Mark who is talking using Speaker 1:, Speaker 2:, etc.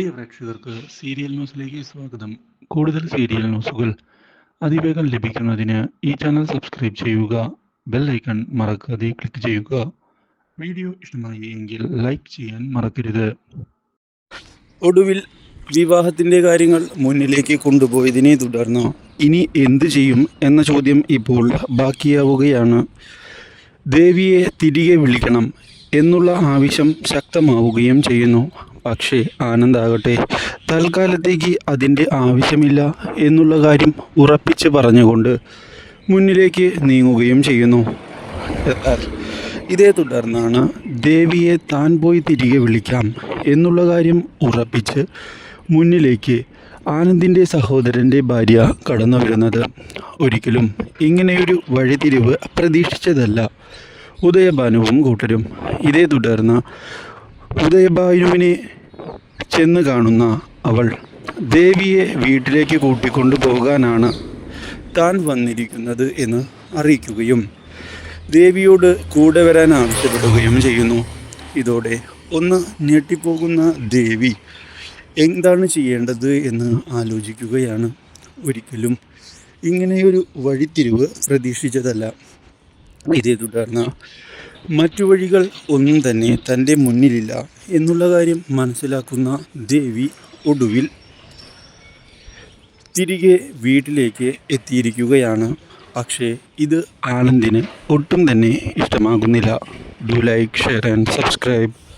Speaker 1: പ്രിയ പ്രേക്ഷകർക്ക് സീരിയൽ ന്യൂസിലേക്ക് സ്വാഗതം. കൂടുതൽ സീരിയൽ ന്യൂസുകൾ അതിവേഗം ലഭിക്കുന്നതിന് ഈ ചാനൽ സബ്സ്ക്രൈബ് ചെയ്യുക ബെൽ ഐക്കൺ മറക്കാതെ ക്ലിക്ക് ചെയ്യുക. വീഡിയോ ഇഷ്ടമായി എങ്കിൽ ലൈക്ക് ചെയ്യാൻ മറക്കരുത്.
Speaker 2: ഒടുവിൽ വിവാഹത്തിന്റെ കാര്യങ്ങൾ മുന്നിലേക്ക് കൊണ്ടുപോയതിനെ തുടർന്ന് ഇനി എന്തു ചെയ്യും എന്ന ചോദ്യം ഇപ്പോൾ ബാക്കിയാവുകയാണ്. ദേവിയെ തിരികെ വിളിക്കണം. എന്നുള്ള ആവശ്യം ശക്തമാവുകയും ചെയ്യുന്നു. പക്ഷേ ആനന്ദാകട്ടെ തൽക്കാലത്തേക്ക് അതിന്റെ ആവശ്യമില്ല എന്നുള്ള കാര്യം ഉറപ്പിച്ച് പറഞ്ഞുകൊണ്ട് മുന്നിലേക്ക് നീങ്ങുകയും ചെയ്യുന്നു. ഇതേ തുടർന്നാണ് ദേവിയെ താൻ പോയി തിരികെ വിളിക്കാം എന്നുള്ള കാര്യം ഉറപ്പിച്ച് മുന്നിലേക്ക് ആനന്ദിന്റെ സഹോദരന്റെ ഭാര്യ കടന്നു വരുന്നത്. ഒരിക്കലും ഇങ്ങനെയൊരു വഴിതിരിവ് പ്രതീക്ഷിച്ചതല്ല. ഉദയഭാനുവും കൂട്ടരും ഇതേ തുടർന്ന് ഉദയബായുവിനെ ചെന്ന് കാണുന്ന അവൾ ദേവിയെ വീട്ടിലേക്ക് കൂട്ടിക്കൊണ്ടു പോകാനാണ് താൻ വന്നിരിക്കുന്നത് എന്ന് അറിയിക്കുകയും ദേവിയോട് കൂടെ വരാൻ ആവശ്യപ്പെടുകയും ചെയ്യുന്നു. ഇതോടെ ഒന്ന് ഞെട്ടിപ്പോകുന്ന ദേവി എന്താണ് ചെയ്യേണ്ടത് എന്ന് ആലോചിക്കുകയാണ്. ഒരിക്കലും ഇങ്ങനെയൊരു വഴിത്തിരിവ് പ്രതീക്ഷിച്ചതല്ല. ഇതേ തുടർന്ന് മറ്റു വഴികൾ ഒന്നും തന്നെ തന്റെ മുന്നിലില്ല എന്നുള്ള കാര്യം മനസ്സിലാക്കുന്ന ദേവി ഒടുവിൽ തിരികെ വീട്ടിലേക്ക് എത്തിയിരിക്കുകയാണ്. പക്ഷേ ഇത് ആനന്ദിന് ഒട്ടും തന്നെ ഇഷ്ടമാകുന്നില്ല. Do like share and subscribe